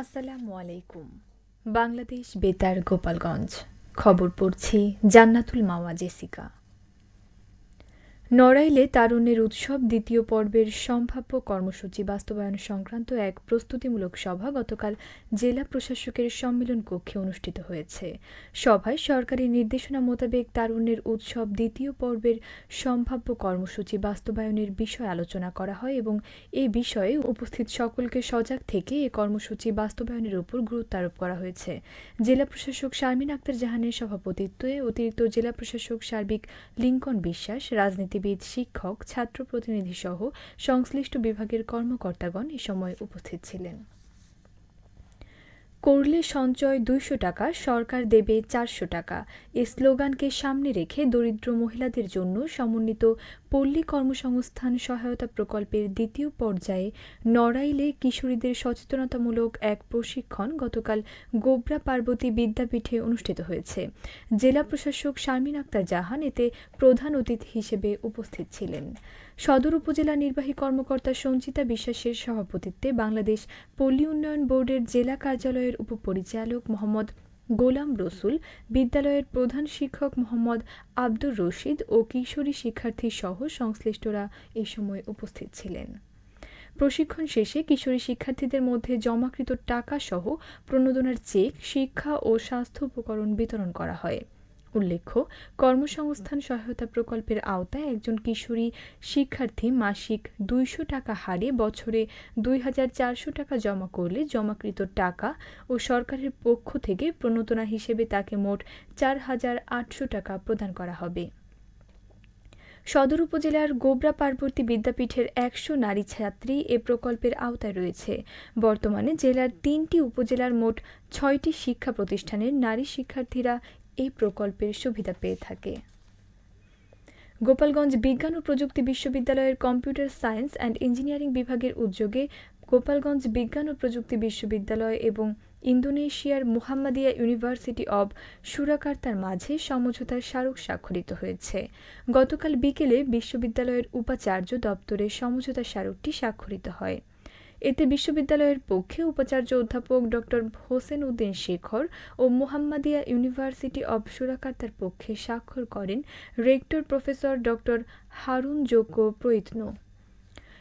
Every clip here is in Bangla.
আসসালামু আলাইকুম। বাংলাদেশ বেতার গোপালগঞ্জ। খবর পড়ছি জান্নাতুল মাওয়া জেসিকা। নড়াইলে তারুণ্যের উৎসব দ্বিতীয় পর্বের সম্ভাব্য কর্মসূচি বাস্তবায়ন সংক্রান্ত এক প্রস্তুতিমূলক সভা গতকাল জেলা প্রশাসকের সম্মেলন কক্ষে অনুষ্ঠিত হয়েছে। সভায় সরকারি নির্দেশনা মোতাবেক তারুণ্যের উৎসব দ্বিতীয় পর্বের সম্ভাব্য কর্মসূচি বাস্তবায়নের বিষয় আলোচনা করা হয় এবং এ বিষয়ে উপস্থিত সকলকে সজাগ থেকে এ কর্মসূচি বাস্তবায়নের উপর গুরুত্ব আরোপ করা হয়েছে। জেলা প্রশাসক শারমিন আক্তার জাহানের সভাপতিত্বে অতিরিক্ত জেলা প্রশাসক সার্বিক লিঙ্কন বিশ্বাস রাজনীতিবিদ শিক্ষক ছাত্র প্রতিনিধিসহ সংশ্লিষ্ট বিভাগের কর্মকর্তাগণ এ সময় উপস্থিত ছিলেন। করলে সঞ্চয় দুইশো টাকা, সরকার দেবে চারশো টাকা। এ স্লোগানকে সামনে রেখে দরিদ্র মহিলাদের জন্য সমন্বিত পল্লী কর্মসংস্থান সহায়তা প্রকল্পের দ্বিতীয় পর্যায়ে নড়াইলে কিশোরীদের সচেতনতামূলক এক প্রশিক্ষণ গতকাল গোবরা পার্বতী বিদ্যাপীঠে অনুষ্ঠিত হয়েছে। জেলা প্রশাসক শারমিন আক্তার জাহান এতে প্রধান অতিথি হিসেবে উপস্থিত ছিলেন। সদর উপজেলা নির্বাহী কর্মকর্তা সঞ্চিতা বিশ্বাসের সভাপতিত্বে বাংলাদেশ পল্লী উন্নয়ন বোর্ডের জেলা কার্যালয়ের উপপরিচালক মোহাম্মদ গোলাম রসুল, বিদ্যালয়ের প্রধান শিক্ষক মোহাম্মদ আব্দুর রশিদ ও কিশোরী শিক্ষার্থী সহ সংশ্লিষ্টরা এ সময় উপস্থিত ছিলেন। প্রশিক্ষণ শেষে কিশোরী শিক্ষার্থীদের মধ্যে জমাকৃত টাকা সহ প্রণোদনার চেক, শিক্ষা ও স্বাস্থ্য উপকরণ বিতরণ করা হয়। উল্লেখ্য, কর্মসংস্থান সহায়তা প্রকল্পের আওতায় একজন কিশোরী শিক্ষার্থী মাসিক দুইশো টাকা হারে বছরে দুই হাজার চারশো টাকা জমা করলে জমাকৃত টাকা ও সরকারের পক্ষ থেকে প্রণোদনা হিসেবে তাকে মোট চার হাজার আটশো টাকা প্রদান করা হবে। সদর উপজেলার গোবরা পার্বতী বিদ্যাপীঠের একশো নারী ছাত্রী এ প্রকল্পের আওতায় রয়েছে। বর্তমানে জেলার তিনটি উপজেলার মোট ছয়টি শিক্ষা প্রতিষ্ঠানের নারী শিক্ষার্থীরা এই প্রকল্পের সুবিধা পেয়ে থাকে। গোপালগঞ্জ বিজ্ঞান ও প্রযুক্তি বিশ্ববিদ্যালয়ের কম্পিউটার সায়েন্স অ্যান্ড ইঞ্জিনিয়ারিং বিভাগের উদ্যোগে গোপালগঞ্জ বিজ্ঞান ও প্রযুক্তি বিশ্ববিদ্যালয় এবং ইন্দোনেশিয়ার মুহাম্মাদিয়া ইউনিভার্সিটি অব সুরাকার্তার মাঝে সমঝোতার স্মারক স্বাক্ষরিত হয়েছে। গতকাল বিকেলে বিশ্ববিদ্যালয়ের উপাচার্য দপ্তরে সমঝোতা স্মারকটি স্বাক্ষরিত হয়। এতে বিশ্ববিদ্যালয়ের পক্ষে উপাচার্য অধ্যাপক ডক্টর হোসেন উদ্দিন শেখর ও মুহাম্মাদিয়া ইউনিভার্সিটি অব সুরাকার্তার পক্ষে স্বাক্ষর করেন রেক্টর প্রফেসর ডক্টর হারুন যোগ্য প্রয়ত্ন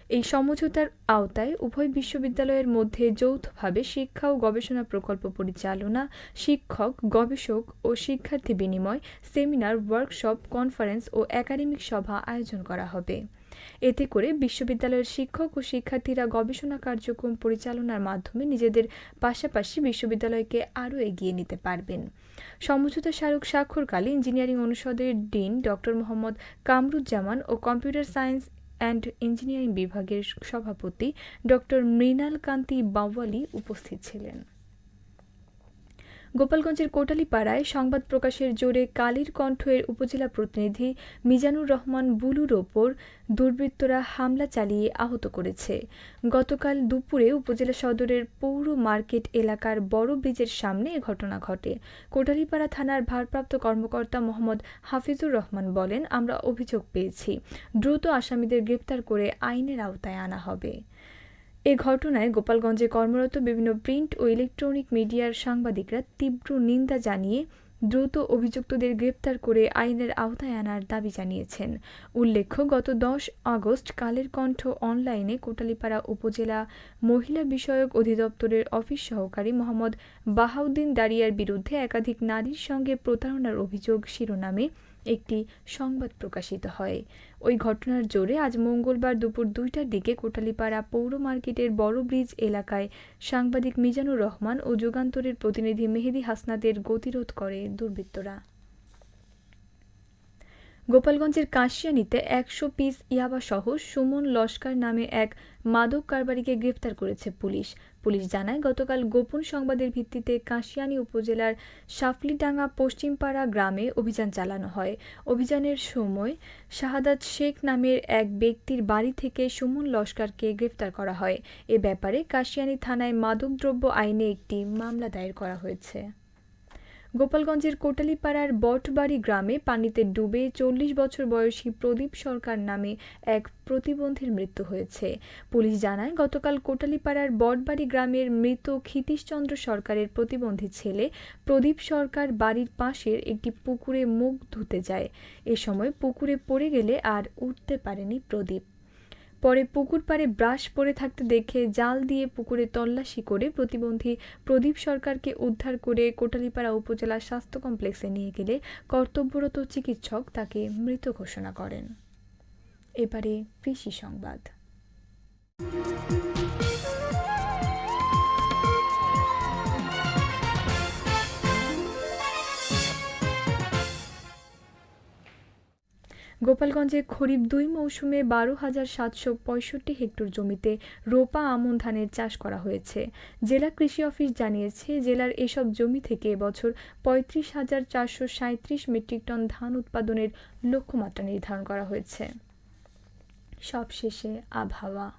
এই সমঝোতার আওতায় উভয় বিশ্ববিদ্যালয়ের মধ্যে যৌথভাবে শিক্ষা ও গবেষণা প্রকল্প পরিচালনা, শিক্ষক, গবেষক ও শিক্ষার্থী বিনিময়, সেমিনার, ওয়ার্কশপ, কনফারেন্স ও একাডেমিক সভা আয়োজন করা হবে। এতে করে বিশ্ববিদ্যালয়ের শিক্ষক ও শিক্ষার্থীরা গবেষণা কার্যক্রম পরিচালনার মাধ্যমে নিজেদের পাশাপাশি বিশ্ববিদ্যালয়কে আরও এগিয়ে নিতে পারবেন। সমঝোতা স্মারক স্বাক্ষরকালে ইঞ্জিনিয়ারিং অনুষদের ডিন ডক্টর মোহাম্মদ কামরুজ্জামান ও কম্পিউটার সায়েন্স অ্যান্ড ইঞ্জিনিয়ারিং বিভাগের সভাপতি ডক্টর মৃণাল কান্তি বাওয়ালি উপস্থিত ছিলেন। গোপালগঞ্জের কোটালীপাড়ায় সংবাদ প্রকাশের জোরে কালীর কণ্ঠ এর উপজেলা প্রতিনিধি মিজানুর রহমান বুলুর ওপর দুর্বৃত্তরা হামলা চালিয়ে আহত করেছে। গতকাল দুপুরে উপজেলা সদরের পৌর মার্কেট এলাকার বড় ব্রিজের সামনে এ ঘটনা ঘটে। কোটালীপাড়া থানার ভারপ্রাপ্ত কর্মকর্তা মোহাম্মদ হাফিজুর রহমান বলেন, আমরা অভিযোগ পেয়েছি, দ্রুত আসামিদের গ্রেপ্তার করে আইনের আওতায় আনা হবে। এ ঘটনায় গোপালগঞ্জে কর্মরত বিভিন্ন প্রিন্ট ও ইলেকট্রনিক মিডিয়ার সাংবাদিকরা তীব্র নিন্দা জানিয়ে দ্রুত অভিযুক্তদের গ্রেপ্তার করে আইনের আওতায় আনার দাবি জানিয়েছেন। উল্লেখ্য, গত দশ আগস্ট কালের কণ্ঠ অনলাইনে কোটালীপাড়া উপজেলা মহিলা বিষয়ক অধিদপ্তরের অফিস সহকারী মোহাম্মদ বাহাউদ্দিন দারিয়ার বিরুদ্ধে একাধিক নারীর সঙ্গে প্রতারণার অভিযোগ শিরোনামে একটি সংবাদ প্রকাশিত হয়। ওই ঘটনার জোরে আজ মঙ্গলবার দুপুর দুইটার দিকে কোটালীপাড়া পৌর মার্কেটের বড় ব্রিজ এলাকায় সাংবাদিক মিজানুর রহমান ও যুগান্তরের প্রতিনিধি মেহেদি হাসনাদের গতিরোধ করে দুর্বৃত্তরা। গোপালগঞ্জের কাশিয়ানিতে একশো পিস ইয়াবাসহ সুমন লস্কর নামে এক মাদক কারবারিকে গ্রেফতার করেছে পুলিশ। পুলিশ জানায়, গতকাল গোপন সংবাদের ভিত্তিতে কাশিয়ানি উপজেলার সাফলিডাঙ্গা পশ্চিমপাড়া গ্রামে অভিযান চালানো হয়। অভিযানের সময় শাহাদাত শেখ নামের এক ব্যক্তির বাড়ি থেকে সুমন লস্করকে গ্রেফতার করা হয়। এ ব্যাপারে কাশিয়ানি থানায় মাদকদ্রব্য আইনে একটি মামলা দায়ের করা হয়েছে। গোপালগঞ্জের কোটালিপাড়ার বটবাড়ি গ্রামে পানিতে ডুবে চল্লিশ বছর বয়সী প্রদীপ সরকার নামে এক প্রতিবন্ধীর মৃত্যু হয়েছে। পুলিশ জানায়, গতকাল কোটালিপাড়ার বটবাড়ি গ্রামের মৃত ক্ষিতীশচন্দ্র সরকারের প্রতিবন্ধী ছেলে প্রদীপ সরকার বাড়ির পাশের একটি পুকুরে মুখ ধুতে যায়। এ সময় পুকুরে পড়ে গেলে আর উঠতে পারেনি প্রদীপ। পরে পুকুর পাড়ে ব্রাশ পরে থাকতে দেখে জাল দিয়ে পুকুরে তল্লাশি করে প্রতিবন্ধী প্রদীপ সরকারকে উদ্ধার করে কোটালীপাড়া উপজেলা স্বাস্থ্য কমপ্লেক্সে নিয়ে গেলে কর্তব্যরত চিকিৎসক তাকে মৃত ঘোষণা করেন। এবারে কৃষি সংবাদ। গোপালগঞ্জে খরিফ দুই মৌসুমে বারো হাজার সাতশো পঁয়ষট্টি হেক্টর জমিতে রোপা আমন ধানের চাষ করা হয়েছে। জেলা কৃষি অফিস জানিয়েছে, জেলার এসব জমি থেকে এবছর পঁয়ত্রিশ হাজার চারশো সাঁত্রিশ মেট্রিক টন ধান উৎপাদনের লক্ষ্যমাত্রা নির্ধারণ করা হয়েছে। সবশেষে আবহাওয়া।